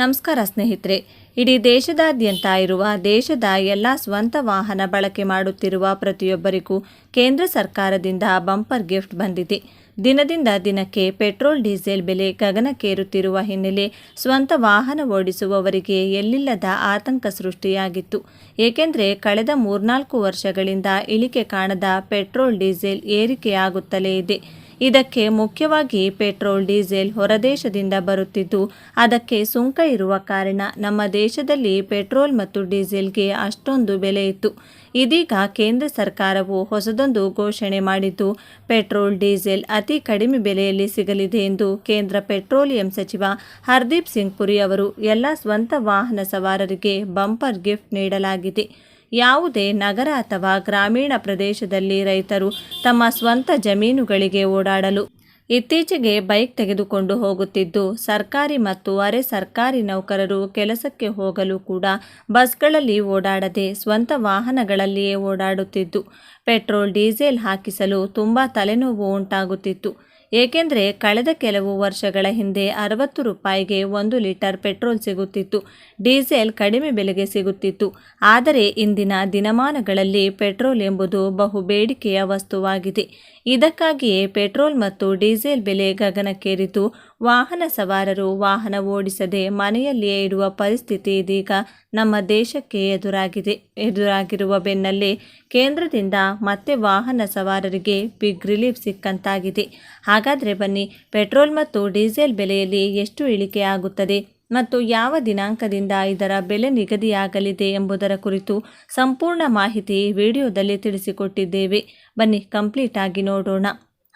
ನಮಸ್ಕಾರ ಸ್ನೇಹಿತರೆ, ಇಡೀ ದೇಶದಾದ್ಯಂತ ಇರುವ ದೇಶದ ಎಲ್ಲ ಸ್ವಂತ ವಾಹನ ಬಳಕೆ ಮಾಡುತ್ತಿರುವ ಪ್ರತಿಯೊಬ್ಬರಿಗೂ ಕೇಂದ್ರ ಸರ್ಕಾರದಿಂದ ಬಂಪರ್ ಗಿಫ್ಟ್ ಬಂದಿದೆ. ದಿನದಿಂದ ದಿನಕ್ಕೆ ಪೆಟ್ರೋಲ್, ಡೀಸೆಲ್ ಬೆಲೆ ಗಗನಕ್ಕೇರುತ್ತಿರುವ ಹಿನ್ನೆಲೆ ಸ್ವಂತ ವಾಹನ ಓಡಿಸುವವರಿಗೆ ಎಲ್ಲಿಲ್ಲದ ಆತಂಕ ಸೃಷ್ಟಿಯಾಗಿತ್ತು. ಏಕೆಂದರೆ ಕಳೆದ ಮೂರ್ನಾಲ್ಕು ವರ್ಷಗಳಿಂದ ಇಳಿಕೆ ಕಾಣದ ಪೆಟ್ರೋಲ್, ಡೀಸೆಲ್ ಏರಿಕೆಯಾಗುತ್ತಲೇ ಇದೆ. ಇದಕ್ಕೆ ಮುಖ್ಯವಾಗಿ ಪೆಟ್ರೋಲ್, ಡೀಸೆಲ್ ಹೊರದೇಶದಿಂದ ಬರುತ್ತಿದ್ದು, ಅದಕ್ಕೆ ಸುಂಕ ಇರುವ ಕಾರಣ ನಮ್ಮ ದೇಶದಲ್ಲಿ ಪೆಟ್ರೋಲ್ ಮತ್ತು ಡೀಸೆಲ್ಗೆ ಅಷ್ಟೊಂದು ಬೆಲೆ ಇತ್ತು. ಇದೀಗ ಕೇಂದ್ರ ಸರ್ಕಾರವು ಹೊಸದೊಂದು ಘೋಷಣೆ ಮಾಡಿದ್ದು, ಪೆಟ್ರೋಲ್, ಡೀಸೆಲ್ ಅತಿ ಕಡಿಮೆ ಬೆಲೆಯಲ್ಲಿ ಸಿಗಲಿದೆ ಎಂದು ಕೇಂದ್ರ ಪೆಟ್ರೋಲಿಯಂ ಸಚಿವ ಹರ್ದೀಪ್ ಸಿಂಗ್ ಪುರಿ ಅವರು ಎಲ್ಲ ಸ್ವಂತ ವಾಹನ ಸವಾರರಿಗೆ ಬಂಪರ್ ಗಿಫ್ಟ್ ನೀಡಲಾಗಿದೆ. ಯಾವುದೇ ನಗರ ಅಥವಾ ಗ್ರಾಮೀಣ ಪ್ರದೇಶದಲ್ಲಿ ರೈತರು ತಮ್ಮ ಸ್ವಂತ ಜಮೀನುಗಳಿಗೆ ಓಡಾಡಲು ಇತ್ತೀಚೆಗೆ ಬೈಕ್ ತೆಗೆದುಕೊಂಡು ಹೋಗುತ್ತಿದ್ದು, ಸರ್ಕಾರಿ ಮತ್ತು ಅರೆ ಸರ್ಕಾರಿ ನೌಕರರು ಕೆಲಸಕ್ಕೆ ಹೋಗಲು ಕೂಡ ಬಸ್ಗಳಲ್ಲಿ ಓಡಾಡದೆ ಸ್ವಂತ ವಾಹನಗಳಲ್ಲಿಯೇ ಓಡಾಡುತ್ತಿದ್ದು. ಪೆಟ್ರೋಲ್, ಡೀಸೆಲ್ ಹಾಕಿಸಲು ತುಂಬ ತಲೆನೋವು ಉಂಟಾಗುತ್ತಿತ್ತು. ಏಕೆಂದರೆ ಕಳೆದ ಕೆಲವು ವರ್ಷಗಳ ಹಿಂದೆ ಅರವತ್ತು ರೂಪಾಯಿಗೆ ಒಂದು ಲೀಟರ್ ಪೆಟ್ರೋಲ್ ಸಿಗುತ್ತಿತ್ತು. ಡೀಸೆಲ್ ಕಡಿಮೆ ಬೆಲೆಗೆ ಸಿಗುತ್ತಿತ್ತು. ಆದರೆ ಇಂದಿನ ದಿನಮಾನಗಳಲ್ಲಿ ಪೆಟ್ರೋಲ್ ಎಂಬುದು ಬಹು ಬೇಡಿಕೆಯ ವಸ್ತುವಾಗಿದೆ. ಇದಕ್ಕಾಗಿಯೇ ಪೆಟ್ರೋಲ್ ಮತ್ತು ಡೀಸೆಲ್ ಬೆಲೆ ಗಗನಕ್ಕೇರಿತು ವಾಹನ ಸವಾರರು ವಾಹನ ಓಡಿಸದೆ ಮನೆಯಲ್ಲಿಯೇ ಇರುವ ಪರಿಸ್ಥಿತಿ ಇದೀಗ ನಮ್ಮ ದೇಶಕ್ಕೆ ಎದುರಾಗಿದೆ. ಎದುರಾಗಿರುವ ಬೆನ್ನಲ್ಲೇ ಕೇಂದ್ರದಿಂದ ಮತ್ತೆ ವಾಹನ ಸವಾರರಿಗೆ ಬಿಗ್ ರಿಲೀಫ್ ಸಿಕ್ಕಂತಾಗಿದೆ. ಹಾಗಾದರೆ ಬನ್ನಿ, ಪೆಟ್ರೋಲ್ ಮತ್ತು ಡೀಸೆಲ್ ಬೆಲೆಯಲ್ಲಿ ಎಷ್ಟು ಇಳಿಕೆ ಆಗುತ್ತದೆ ಮತ್ತು ಯಾವ ದಿನಾಂಕದಿಂದ ಇದರ ಬೆಲೆ ನಿಗದಿಯಾಗಲಿದೆ ಎಂಬುದರ ಕುರಿತು ಸಂಪೂರ್ಣ ಮಾಹಿತಿ ವಿಡಿಯೋದಲ್ಲಿ ತಿಳಿಸಿಕೊಟ್ಟಿದ್ದೇವೆ. ಬನ್ನಿ, ಕಂಪ್ಲೀಟ್ ಆಗಿ ನೋಡೋಣ.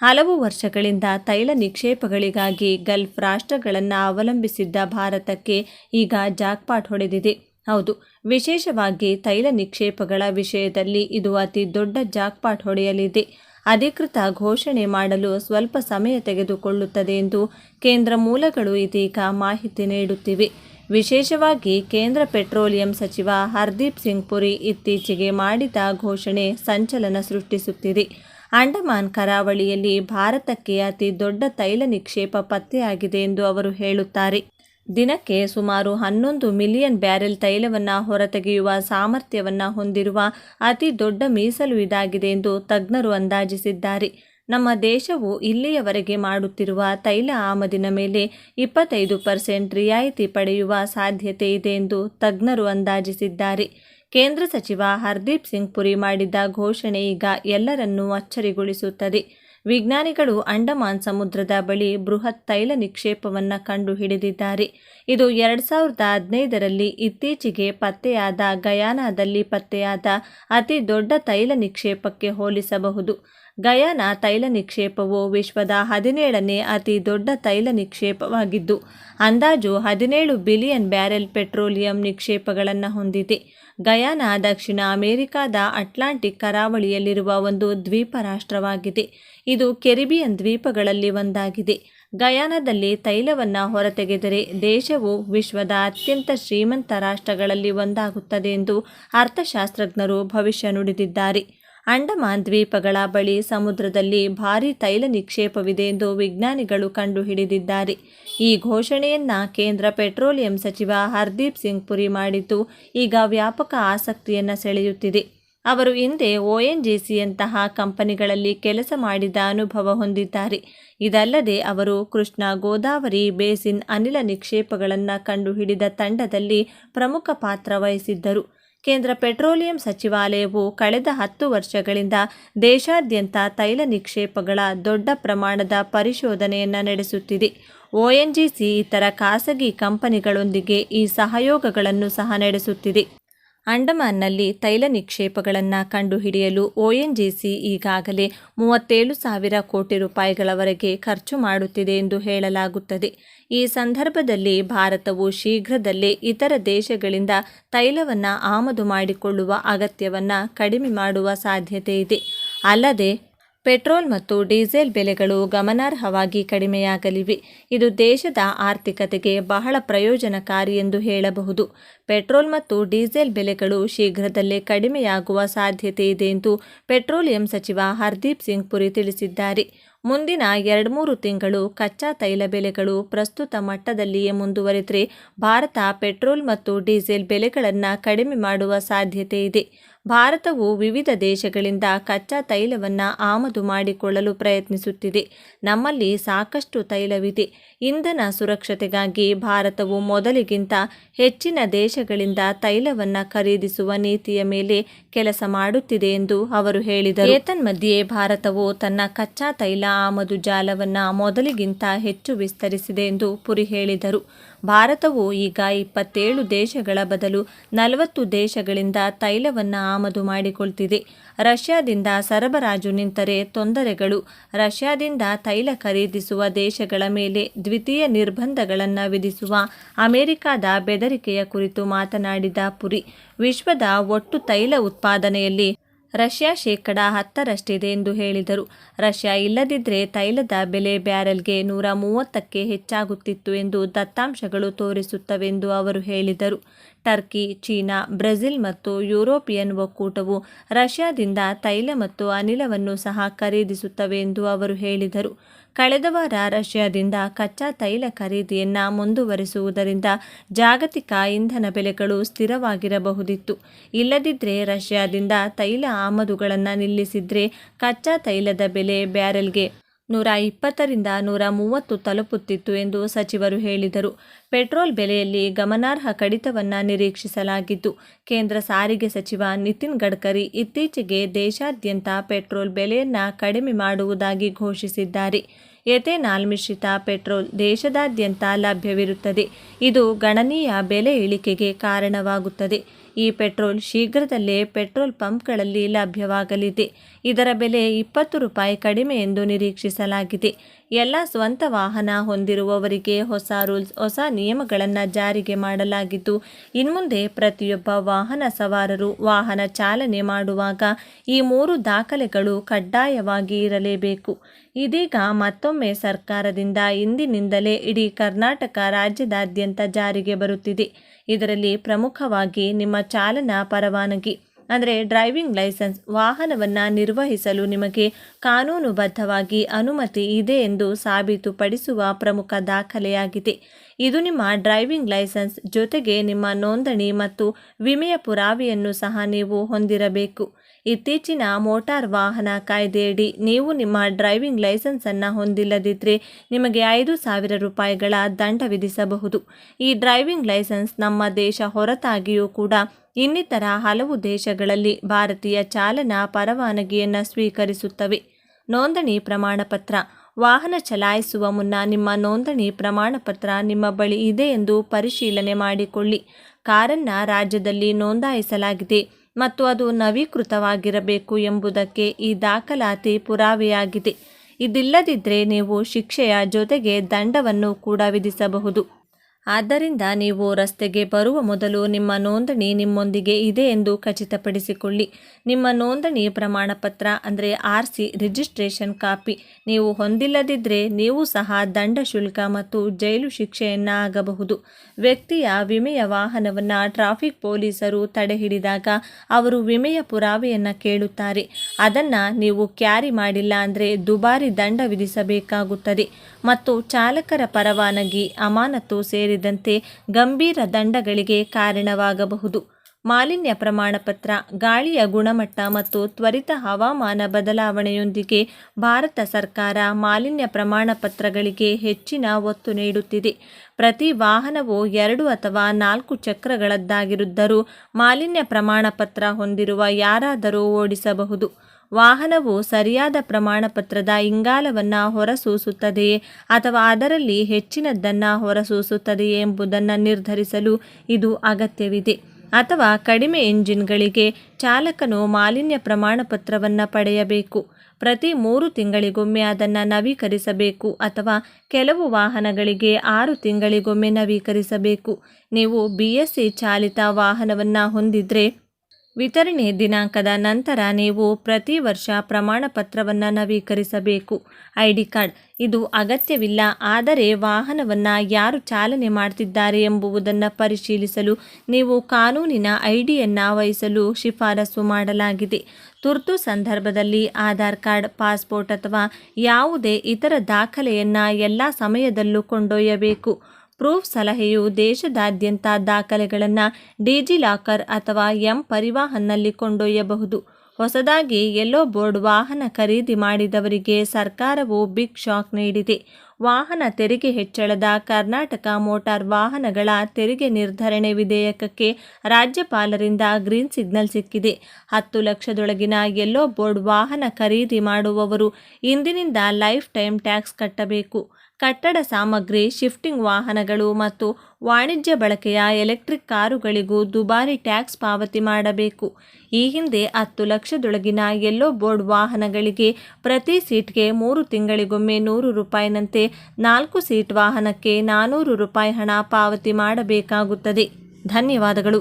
ಹಲವು ವರ್ಷಗಳಿಂದ ತೈಲ ನಿಕ್ಷೇಪಗಳಿಗಾಗಿ ಗಲ್ಫ್ ರಾಷ್ಟ್ರಗಳನ್ನು ಅವಲಂಬಿಸಿದ್ದ ಭಾರತಕ್ಕೆ ಈಗ ಜಾಕ್ಪಾಟ್ ಹೊಡೆದಿದೆ. ಹೌದು, ವಿಶೇಷವಾಗಿ ತೈಲ ನಿಕ್ಷೇಪಗಳ ವಿಷಯದಲ್ಲಿ ಇದು ಅತಿ ದೊಡ್ಡ ಜಾಕ್ಪಾಟ್ ಹೊಡೆಯಲಿದೆ. ಅಧಿಕೃತ ಘೋಷಣೆ ಮಾಡಲು ಸ್ವಲ್ಪ ಸಮಯ ತೆಗೆದುಕೊಳ್ಳುತ್ತದೆ ಎಂದು ಕೇಂದ್ರ ಮೂಲಗಳು ಇದೀಗ ಮಾಹಿತಿ ನೀಡುತ್ತಿವೆ. ವಿಶೇಷವಾಗಿ ಕೇಂದ್ರ ಪೆಟ್ರೋಲಿಯಂ ಸಚಿವ ಹರ್ದೀಪ್ ಸಿಂಗ್ ಪುರಿ ಇತ್ತೀಚೆಗೆ ಮಾಡಿದ ಘೋಷಣೆ ಸಂಚಲನ ಸೃಷ್ಟಿಸುತ್ತಿದೆ. ಅಂಡಮಾನ್ ಕರಾವಳಿಯಲ್ಲಿ ಭಾರತಕ್ಕೆ ಅತಿ ದೊಡ್ಡ ತೈಲ ನಿಕ್ಷೇಪ ಪತ್ತೆಯಾಗಿದೆ ಎಂದು ಅವರು ಹೇಳುತ್ತಾರೆ. ದಿನಕ್ಕೆ ಸುಮಾರು ಹನ್ನೊಂದು ಮಿಲಿಯನ್ ಬ್ಯಾರೆಲ್ ತೈಲವನ್ನು ಹೊರತೆಗೆಯುವ ಸಾಮರ್ಥ್ಯವನ್ನು ಹೊಂದಿರುವ ಅತಿ ದೊಡ್ಡ ಮೀಸಲು ಇದಾಗಿದೆ ಎಂದು ತಜ್ಞರು ಅಂದಾಜಿಸಿದ್ದಾರೆ. ನಮ್ಮ ದೇಶವು ಇಲ್ಲಿಯವರೆಗೆ ಮಾಡುತ್ತಿರುವ ತೈಲ ಆಮದಿನ ಮೇಲೆ ಇಪ್ಪತ್ತೈದು ಪರ್ಸೆಂಟ್ ರಿಯಾಯಿತಿ ಪಡೆಯುವ ಸಾಧ್ಯತೆ ಇದೆ ಎಂದು ತಜ್ಞರು ಅಂದಾಜಿಸಿದ್ದಾರೆ. ಕೇಂದ್ರ ಸಚಿವ ಹರ್ದೀಪ್ ಸಿಂಗ್ ಪುರಿ ಮಾಡಿದ ಘೋಷಣೆ ಈಗ ಎಲ್ಲರನ್ನೂ ಅಚ್ಚರಿಗೊಳಿಸುತ್ತದೆ. ವಿಜ್ಞಾನಿಗಳು ಅಂಡಮಾನ್ ಸಮುದ್ರದ ಬಳಿ ಬೃಹತ್ ತೈಲ ನಿಕ್ಷೇಪವನ್ನು ಕಂಡು ಹಿಡಿದಿದ್ದಾರೆ ಇದು ಎರಡು ಸಾವಿರದ ಹದಿನೈದರಲ್ಲಿ ಇತ್ತೀಚೆಗೆ ಪತ್ತೆಯಾದ ಗಯಾನಾದಲ್ಲಿ ಪತ್ತೆಯಾದ ಅತಿ ದೊಡ್ಡ ತೈಲ ನಿಕ್ಷೇಪಕ್ಕೆ ಹೋಲಿಸಬಹುದು. ಗಯಾನ ತೈಲ ನಿಕ್ಷೇಪವು ವಿಶ್ವದ ಹದಿನೇಳನೇ ಅತಿ ದೊಡ್ಡ ತೈಲ ನಿಕ್ಷೇಪವಾಗಿದ್ದು, ಅಂದಾಜು ಹದಿನೇಳು ಬಿಲಿಯನ್ ಬ್ಯಾರೆಲ್ ಪೆಟ್ರೋಲಿಯಂ ನಿಕ್ಷೇಪಗಳನ್ನು ಹೊಂದಿದೆ. ಗಯಾನ, ದಕ್ಷಿಣ ಅಮೆರಿಕಾದ ಅಟ್ಲಾಂಟಿಕ್ ಕರಾವಳಿಯಲ್ಲಿರುವ ಒಂದು ದ್ವೀಪ ರಾಷ್ಟ್ರವಾಗಿದೆ ಇದು ಕೆರಿಬಿಯನ್ ದ್ವೀಪಗಳಲ್ಲಿ ಒಂದಾಗಿದೆ. ಗಯಾನದಲ್ಲಿ ತೈಲವನ್ನು ಹೊರತೆಗೆದರೆ ದೇಶವು ವಿಶ್ವದ ಅತ್ಯಂತ ಶ್ರೀಮಂತ ರಾಷ್ಟ್ರಗಳಲ್ಲಿ ಒಂದಾಗುತ್ತದೆ ಎಂದು ಅರ್ಥಶಾಸ್ತ್ರಜ್ಞರು ಭವಿಷ್ಯ ನುಡಿದಿದ್ದಾರೆ. ಅಂಡಮಾನ್ ದ್ವೀಪಗಳ ಬಳಿ ಸಮುದ್ರದಲ್ಲಿ ಭಾರೀ ತೈಲ ನಿಕ್ಷೇಪವಿದೆ ಎಂದು ವಿಜ್ಞಾನಿಗಳು ಕಂಡುಹಿಡಿದಿದ್ದಾರೆ. ಈ ಘೋಷಣೆಯನ್ನ ಕೇಂದ್ರ ಪೆಟ್ರೋಲಿಯಂ ಸಚಿವ ಹರ್ದೀಪ್ ಸಿಂಗ್ ಪುರಿ ಮಾಡಿದ್ದು ಈಗ ವ್ಯಾಪಕ ಆಸಕ್ತಿಯನ್ನು ಸೆಳೆಯುತ್ತಿದೆ. ಅವರು ಹಿಂದೆ ಒ ಎನ್ ಜಿ ಸಿಯಂತಹ ಕಂಪನಿಗಳಲ್ಲಿ ಕೆಲಸ ಮಾಡಿದ ಅನುಭವ ಹೊಂದಿದ್ದಾರೆ. ಇದಲ್ಲದೆ ಅವರು ಕೃಷ್ಣ ಗೋದಾವರಿ ಬೇಸಿನ್ ಅನಿಲ ನಿಕ್ಷೇಪಗಳನ್ನು ಕಂಡುಹಿಡಿದ ತಂಡದಲ್ಲಿ ಪ್ರಮುಖ ಪಾತ್ರ ವಹಿಸಿದ್ದರು. ಕೇಂದ್ರ ಪೆಟ್ರೋಲಿಯಂ ಸಚಿವಾಲಯವು ಕಳೆದ ಹತ್ತು ವರ್ಷಗಳಿಂದ ದೇಶಾದ್ಯಂತ ತೈಲ ನಿಕ್ಷೇಪಗಳ ದೊಡ್ಡ ಪ್ರಮಾಣದ ಪರಿಶೋಧನೆಯನ್ನು ನಡೆಸುತ್ತಿದೆ. ಒಎನ್ಜಿಸಿ ಇತರ ಖಾಸಗಿ ಕಂಪನಿಗಳೊಂದಿಗೆ ಈ ಸಹಯೋಗಗಳನ್ನು ಸಹ ನಡೆಸುತ್ತಿದೆ. ಅಂಡಮಾನ್ನಲ್ಲಿ ತೈಲ ನಿಕ್ಷೇಪಗಳನ್ನು ಕಂಡುಹಿಡಿಯಲು ಒಎನ್ಜಿಸಿ ಈಗಾಗಲೇ ಮೂವತ್ತೇಳು ಸಾವಿರ ಕೋಟಿ ರೂಪಾಯಿಗಳವರೆಗೆ ಖರ್ಚು ಮಾಡುತ್ತಿದೆ ಎಂದು ಹೇಳಲಾಗುತ್ತದೆ. ಈ ಸಂದರ್ಭದಲ್ಲಿ ಭಾರತವು ಶೀಘ್ರದಲ್ಲೇ ಇತರ ದೇಶಗಳಿಂದ ತೈಲವನ್ನು ಆಮದು ಮಾಡಿಕೊಳ್ಳುವ ಅಗತ್ಯವನ್ನು ಕಡಿಮೆ ಮಾಡುವ ಸಾಧ್ಯತೆ ಇದೆ. ಅಲ್ಲದೆ ಪೆಟ್ರೋಲ್ ಮತ್ತು ಡೀಸೆಲ್ ಬೆಲೆಗಳು ಗಮನಾರ್ಹವಾಗಿ ಕಡಿಮೆಯಾಗಲಿವೆ. ಇದು ದೇಶದ ಆರ್ಥಿಕತೆಗೆ ಬಹಳ ಪ್ರಯೋಜನಕಾರಿ ಎಂದು ಹೇಳಬಹುದು. ಪೆಟ್ರೋಲ್ ಮತ್ತು ಡೀಸೆಲ್ ಬೆಲೆಗಳು ಶೀಘ್ರದಲ್ಲೇ ಕಡಿಮೆಯಾಗುವ ಸಾಧ್ಯತೆ ಇದೆ ಎಂದು ಪೆಟ್ರೋಲಿಯಂ ಸಚಿವ ಹರ್ದೀಪ್ ಸಿಂಗ್ ಪುರಿ ತಿಳಿಸಿದ್ದಾರೆ. ಮುಂದಿನ ಎರಡ್ಮೂರು ತಿಂಗಳು ಕಚ್ಚಾ ತೈಲ ಬೆಲೆಗಳು ಪ್ರಸ್ತುತ ಮಟ್ಟದಲ್ಲಿಯೇ ಮುಂದುವರೆದರೆ ಭಾರತ ಪೆಟ್ರೋಲ್ ಮತ್ತು ಡೀಸೆಲ್ ಬೆಲೆಗಳನ್ನು ಕಡಿಮೆ ಮಾಡುವ ಸಾಧ್ಯತೆ ಇದೆ. ಭಾರತವು ವಿವಿಧ ದೇಶಗಳಿಂದ ಕಚ್ಚಾ ತೈಲವನ್ನು ಆಮದು ಮಾಡಿಕೊಳ್ಳಲು ಪ್ರಯತ್ನಿಸುತ್ತಿದೆ. ನಮ್ಮಲ್ಲಿ ಸಾಕಷ್ಟು ತೈಲವಿದೆ. ಇಂಧನ ಸುರಕ್ಷತೆಗಾಗಿ ಭಾರತವು ಮೊದಲಿಗಿಂತ ಹೆಚ್ಚಿನ ದೇಶಗಳಿಂದ ತೈಲವನ್ನು ಖರೀದಿಸುವ ನೀತಿಯ ಮೇಲೆ ಕೆಲಸ ಮಾಡುತ್ತಿದೆ ಎಂದು ಅವರು ಹೇಳಿದರು. ಏತನ್ಮಧ್ಯೆ ಭಾರತವು ತನ್ನ ಕಚ್ಚಾ ತೈಲ ಆಮದು ಜಾಲವನ್ನು ಮೊದಲಿಗಿಂತ ಹೆಚ್ಚು ವಿಸ್ತರಿಸಿದೆ ಎಂದು ಪುರಿ ಹೇಳಿದರು. ಭಾರತವು ಈಗ ಇಪ್ಪತ್ತೇಳು ದೇಶಗಳ ಬದಲು ನಲವತ್ತು ದೇಶಗಳಿಂದ ತೈಲವನ್ನು ಆಮದು ಮಾಡಿಕೊಳ್ತಿದೆ. ರಷ್ಯಾದಿಂದ ಸರಬರಾಜು ನಿಂತರೆ ತೊಂದರೆಗಳು. ರಷ್ಯಾದಿಂದ ತೈಲ ಖರೀದಿಸುವ ದೇಶಗಳ ಮೇಲೆ ದ್ವಿತೀಯ ನಿರ್ಬಂಧಗಳನ್ನು ವಿಧಿಸುವ ಅಮೆರಿಕದ ಬೆದರಿಕೆಯ ಕುರಿತು ಮಾತನಾಡಿದ ಪುರಿ, ವಿಶ್ವದ ಒಟ್ಟು ತೈಲ ಉತ್ಪಾದನೆಯಲ್ಲಿ ರಷ್ಯಾ ಶೇಕಡ ಹತ್ತರಷ್ಟಿದೆ ಎಂದು ಹೇಳಿದರು. ರಷ್ಯಾ ಇಲ್ಲದಿದ್ದರೆ ತೈಲದ ಬೆಲೆ ಬ್ಯಾರೆಲ್ಗೆ ನೂರ ಮೂವತ್ತಕ್ಕೆ ಹೆಚ್ಚಾಗುತ್ತಿತ್ತು ಎಂದು ದತ್ತಾಂಶಗಳು ತೋರಿಸುತ್ತವೆಂದು ಅವರು ಹೇಳಿದರು. ಟರ್ಕಿ, ಚೀನಾ, ಬ್ರೆಜಿಲ್ ಮತ್ತು ಯುರೋಪಿಯನ್ ಒಕ್ಕೂಟವು ರಷ್ಯಾದಿಂದ ತೈಲ ಮತ್ತು ಅನಿಲವನ್ನು ಸಹ ಖರೀದಿಸುತ್ತವೆ ಎಂದು ಅವರು ಹೇಳಿದರು. ಕಳೆದ ವಾರ ರಷ್ಯಾದಿಂದ ಕಚ್ಚಾ ತೈಲ ಖರೀದಿಯನ್ನು ಮುಂದುವರಿಸುವುದರಿಂದ ಜಾಗತಿಕ ಇಂಧನ ಬೆಲೆಗಳು ಸ್ಥಿರವಾಗಿರಬಹುದಿತ್ತು. ಇಲ್ಲದಿದ್ದರೆ ರಷ್ಯಾದಿಂದ ತೈಲ ಆಮದುಗಳನ್ನು ನಿಲ್ಲಿಸಿದ್ರೆ ಕಚ್ಚಾ ತೈಲದ ಬೆಲೆ ಬ್ಯಾರೆಲ್ಗೆ ನೂರ ಇಪ್ಪತ್ತರಿಂದ ನೂರ ಮೂವತ್ತು ತಲುಪುತ್ತಿತ್ತು ಎಂದು ಸಚಿವರು ಹೇಳಿದರು. ಪೆಟ್ರೋಲ್ ಬೆಲೆಯಲ್ಲಿ ಗಮನಾರ್ಹ ಕಡಿತವನ್ನು ನಿರೀಕ್ಷಿಸಲಾಗಿದ್ದು ಕೇಂದ್ರ ಸಾರಿಗೆ ಸಚಿವ ನಿತಿನ್ ಗಡ್ಕರಿ ಇತ್ತೀಚೆಗೆ ದೇಶಾದ್ಯಂತ ಪೆಟ್ರೋಲ್ ಬೆಲೆಯನ್ನು ಕಡಿಮೆ ಮಾಡುವುದಾಗಿ ಘೋಷಿಸಿದ್ದಾರೆ. ಎಥೆನಾಲ್ ಮಿಶ್ರಿತ ಪೆಟ್ರೋಲ್ ದೇಶದಾದ್ಯಂತ ಲಭ್ಯವಿರುತ್ತದೆ. ಇದು ಗಣನೀಯ ಬೆಲೆ ಇಳಿಕೆಗೆ ಕಾರಣವಾಗುತ್ತದೆ. ಈ ಪೆಟ್ರೋಲ್ ಶೀಘ್ರದಲ್ಲೇ ಪೆಟ್ರೋಲ್ ಪಂಪ್ಗಳಲ್ಲಿ ಲಭ್ಯವಾಗಲಿದೆ. ಇದರ ಬೆಲೆ ಇಪ್ಪತ್ತು ರೂಪಾಯಿ ಕಡಿಮೆ ಎಂದು ನಿರೀಕ್ಷಿಸಲಾಗಿದೆ. ಎಲ್ಲ ಸ್ವಂತ ವಾಹನ ಹೊಂದಿರುವವರಿಗೆ ಹೊಸ ರೂಲ್ಸ್, ಹೊಸ ನಿಯಮಗಳನ್ನು ಜಾರಿಗೆ ಮಾಡಲಾಗಿದ್ದು, ಇನ್ಮುಂದೆ ಪ್ರತಿಯೊಬ್ಬ ವಾಹನ ಸವಾರರು ವಾಹನ ಚಾಲನೆ ಮಾಡುವಾಗ ಈ ಮೂರು ದಾಖಲೆಗಳು ಕಡ್ಡಾಯವಾಗಿ ಇರಲೇಬೇಕು. ಇದೀಗ ಮತ್ತೊಮ್ಮೆ ಸರ್ಕಾರದಿಂದ ಇಂದಿನಿಂದಲೇ ಇಡೀ ಕರ್ನಾಟಕ ರಾಜ್ಯದಾದ್ಯಂತ ಜಾರಿಗೆ ಬರುತ್ತಿದೆ. ಇದರಲ್ಲಿ ಪ್ರಮುಖವಾಗಿ ನಿಮ್ಮ ಚಾಲನಾ ಪರವಾನಗಿ. ಅಂದರೆ ಡ್ರೈವಿಂಗ್ ಲೈಸೆನ್ಸ್ ವಾಹನವನ್ನು ನಿರ್ವಹಿಸಲು ನಿಮಗೆ ಕಾನೂನುಬದ್ಧವಾಗಿ ಅನುಮತಿ ಇದೆ ಎಂದು ಸಾಬೀತುಪಡಿಸುವ ಪ್ರಮುಖ ದಾಖಲೆಯಾಗಿದೆ. ಇದು ನಿಮ್ಮ ಡ್ರೈವಿಂಗ್ ಲೈಸೆನ್ಸ್ ಜೊತೆಗೆ ನಿಮ್ಮ ನೋಂದಣಿ ಮತ್ತು ವಿಮೆಯ ಪುರಾವೆಯನ್ನು ಸಹ ನೀವು ಹೊಂದಿರಬೇಕು. ಇತ್ತೀಚಿನ ಮೋಟಾರ್ ವಾಹನ ಕಾಯ್ದೆಯಡಿ ನೀವು ನಿಮ್ಮ ಡ್ರೈವಿಂಗ್ ಲೈಸೆನ್ಸನ್ನು ಹೊಂದಿಲ್ಲದಿದ್ದರೆ ನಿಮಗೆ ಐದು ಸಾವಿರ ರೂಪಾಯಿಗಳ ದಂಡ ವಿಧಿಸಬಹುದು. ಈ ಡ್ರೈವಿಂಗ್ ಲೈಸೆನ್ಸ್ ನಮ್ಮ ದೇಶ ಹೊರತಾಗಿಯೂ ಕೂಡ ಇನ್ನಿತರ ಹಲವು ದೇಶಗಳಲ್ಲಿ ಭಾರತೀಯ ಚಾಲನಾ ಪರವಾನಗಿಯನ್ನು ಸ್ವೀಕರಿಸುತ್ತವೆ. ನೋಂದಣಿ ಪ್ರಮಾಣಪತ್ರ. ವಾಹನ ಚಲಾಯಿಸುವ ಮುನ್ನ ನಿಮ್ಮ ನೋಂದಣಿ ಪ್ರಮಾಣಪತ್ರ ನಿಮ್ಮ ಬಳಿ ಇದೆ ಎಂದು ಪರಿಶೀಲನೆ ಮಾಡಿಕೊಳ್ಳಿ. ಕಾರನ್ನು ರಾಜ್ಯದಲ್ಲಿ ನೋಂದಾಯಿಸಲಾಗಿದೆ ಮತ್ತು ಅದು ನವೀಕೃತವಾಗಿರಬೇಕು ಎಂಬುದಕ್ಕೆ ಈ ದಾಖಲಾತಿ ಪುರಾವೆಯಾಗಿದೆ. ಇದಿಲ್ಲದಿದ್ದರೆ ನೀವು ಶಿಕ್ಷೆಯ ಜೊತೆಗೆ ದಂಡವನ್ನು ಕೂಡ ವಿಧಿಸಬಹುದು. ಆದ್ದರಿಂದ ನೀವು ರಸ್ತೆಗೆ ಬರುವ ಮೊದಲು ನಿಮ್ಮ ನೋಂದಣಿ ನಿಮ್ಮೊಂದಿಗೆ ಇದೆ ಎಂದು ಖಚಿತಪಡಿಸಿಕೊಳ್ಳಿ. ನಿಮ್ಮ ನೋಂದಣಿ ಪ್ರಮಾಣಪತ್ರ, ಅಂದರೆ ಆರ್ ಸಿ ರಿಜಿಸ್ಟ್ರೇಷನ್ ಕಾಪಿ, ನೀವು ಹೊಂದಿಲ್ಲದಿದ್ದರೆ ನೀವು ಸಹ ದಂಡ ಶುಲ್ಕ ಮತ್ತು ಜೈಲು ಶಿಕ್ಷೆಯನ್ನು ಆಗಬಹುದು ವ್ಯಕ್ತಿಯ ವಿಮೆಯ ವಾಹನವನ್ನು ಟ್ರಾಫಿಕ್ ಪೊಲೀಸರು ತಡೆ ಹಿಡಿದಾಗ ಅವರು ವಿಮೆಯ ಪುರಾವೆಯನ್ನು ಕೇಳುತ್ತಾರೆ. ಅದನ್ನು ನೀವು ಕ್ಯಾರಿ ಮಾಡಿಲ್ಲ ಅಂದರೆ ದುಬಾರಿ ದಂಡ ವಿಧಿಸಬೇಕಾಗುತ್ತದೆ. ಮತ್ತು ಚಾಲಕರ ಪರವಾನಗಿ ಅಮಾನತು ಸೇರಿದಂತೆ ಗಂಭೀರ ದಂಡಗಳಿಗೆ ಕಾರಣವಾಗಬಹುದು. ಮಾಲಿನ್ಯ ಪ್ರಮಾಣಪತ್ರ ಗಾಳಿಯ ಗುಣಮಟ್ಟ ಮತ್ತು ತ್ವರಿತ ಹವಾಮಾನ ಬದಲಾವಣೆಯೊಂದಿಗೆ ಭಾರತ ಸರ್ಕಾರ ಮಾಲಿನ್ಯ ಪ್ರಮಾಣಪತ್ರಗಳಿಗೆ ಹೆಚ್ಚಿನ ಒತ್ತು ನೀಡುತ್ತಿದೆ. ಪ್ರತಿ ವಾಹನವು ಎರಡು ಅಥವಾ ನಾಲ್ಕು ಚಕ್ರಗಳದ್ದಾಗಿರುದ್ದರೂ ಮಾಲಿನ್ಯ ಪ್ರಮಾಣಪತ್ರ ಹೊಂದಿರುವ ಯಾರಾದರೂ ಓಡಿಸಬಹುದು. ವಾಹನವು ಸರಿಯಾದ ಪ್ರಮಾಣಪತ್ರದ ಇಂಗಾಲವನ್ನು ಹೊರಸೂಸುತ್ತದೆಯೇ ಅಥವಾ ಅದರಲ್ಲಿ ಹೆಚ್ಚಿನದ್ದನ್ನು ಹೊರಸೂಸುತ್ತದೆಯೇ ಎಂಬುದನ್ನು ನಿರ್ಧರಿಸಲು ಇದು ಅಗತ್ಯವಿದೆ. ಅಥವಾ ಕಡಿಮೆ ಎಂಜಿನ್ಗಳಿಗೆ ಚಾಲಕನು ಮಾಲಿನ್ಯ ಪ್ರಮಾಣಪತ್ರವನ್ನು ಪಡೆಯಬೇಕು. ಪ್ರತಿ ಮೂರು ತಿಂಗಳಿಗೊಮ್ಮೆ ಅದನ್ನು ನವೀಕರಿಸಬೇಕು ಅಥವಾ ಕೆಲವು ವಾಹನಗಳಿಗೆ ಆರು ತಿಂಗಳಿಗೊಮ್ಮೆ ನವೀಕರಿಸಬೇಕು. ನೀವು ಬಿ ಎಸ್ ಸಿ ಚಾಲಿತ ವಾಹನವನ್ನು ಹೊಂದಿದ್ರೆ ವಿತರಣೆ ದಿನಾಂಕದ ನಂತರ ನೀವು ಪ್ರತಿ ವರ್ಷ ಪ್ರಮಾಣ ಪತ್ರವನ್ನು ನವೀಕರಿಸಬೇಕು. I D card. ಇದು ಅಗತ್ಯವಿಲ್ಲ, ಆದರೆ ವಾಹನವನ್ನು ಯಾರು ಚಾಲನೆ ಮಾಡ್ತಿದ್ದಾರೆ ಎಂಬುದನ್ನು ಪರಿಶೀಲಿಸಲು ನೀವು ಕಾನೂನಿನ ಐಡಿಯನ್ನು ಡಿಯನ್ನು ವಹಿಸಲು ಶಿಫಾರಸು ಮಾಡಲಾಗಿದೆ. ತುರ್ತು ಸಂದರ್ಭದಲ್ಲಿ ಆಧಾರ್ ಕಾರ್ಡ್, ಪಾಸ್ಪೋರ್ಟ್ ಅಥವಾ ಯಾವುದೇ ಇತರ ದಾಖಲೆಯನ್ನು ಎಲ್ಲ ಸಮಯದಲ್ಲೂ ಕೊಂಡೊಯ್ಯಬೇಕು. ಪ್ರೂಫ್ ಸಲಹೆಯು ದೇಶದಾದ್ಯಂತ ದಾಖಲೆಗಳನ್ನು ಡಿಜಿಲಾಕರ್ ಅಥವಾ ಎಂ ಪರಿವಾಹನ್ನಲ್ಲಿ ಕೊಂಡೊಯ್ಯಬಹುದು. ಹೊಸದಾಗಿ ಯೆಲ್ಲೋ ಬೋರ್ಡ್ ವಾಹನ ಖರೀದಿ ಮಾಡಿದವರಿಗೆ ಸರ್ಕಾರವು ಬಿಗ್ ಶಾಕ್ ನೀಡಿದೆ. ವಾಹನ ತೆರಿಗೆ ಹೆಚ್ಚಳದ ಕರ್ನಾಟಕ ಮೋಟಾರ್ ವಾಹನಗಳ ತೆರಿಗೆ ನಿರ್ಧರಣೆ ವಿಧೇಯಕಕ್ಕೆ ರಾಜ್ಯಪಾಲರಿಂದ ಗ್ರೀನ್ ಸಿಗ್ನಲ್ ಸಿಕ್ಕಿದೆ. ಹತ್ತು ಲಕ್ಷದೊಳಗಿನ ಯೆಲ್ಲೋ ಬೋರ್ಡ್ ವಾಹನ ಖರೀದಿ ಮಾಡುವವರು ಇಂದಿನಿಂದ ಲೈಫ್ ಟೈಮ್ ಟ್ಯಾಕ್ಸ್ ಕಟ್ಟಬೇಕು. ಕಟ್ಟಡ ಸಾಮಗ್ರಿ ಶಿಫ್ಟಿಂಗ್ ವಾಹನಗಳು ಮತ್ತು ವಾಣಿಜ್ಯ ಬಳಕೆಯ ಎಲೆಕ್ಟ್ರಿಕ್ ಕಾರುಗಳಿಗೂ ದುಬಾರಿ ಟ್ಯಾಕ್ಸ್ ಪಾವತಿ ಮಾಡಬೇಕು. ಈ ಹಿಂದೆ ಹತ್ತು ಲಕ್ಷದೊಳಗಿನ ಎಲ್ಲೋ ಬೋರ್ಡ್ ವಾಹನಗಳಿಗೆ ಪ್ರತಿ ಸೀಟ್ಗೆ ಮೂರು ತಿಂಗಳಿಗೊಮ್ಮೆ ನೂರು ರೂಪಾಯಿನಂತೆ ನಾಲ್ಕು ಸೀಟ್ ವಾಹನಕ್ಕೆ ನಾನ್ನೂರು ರೂಪಾಯಿ ಹಣ ಪಾವತಿ ಮಾಡಬೇಕಾಗುತ್ತದೆ. ಧನ್ಯವಾದಗಳು.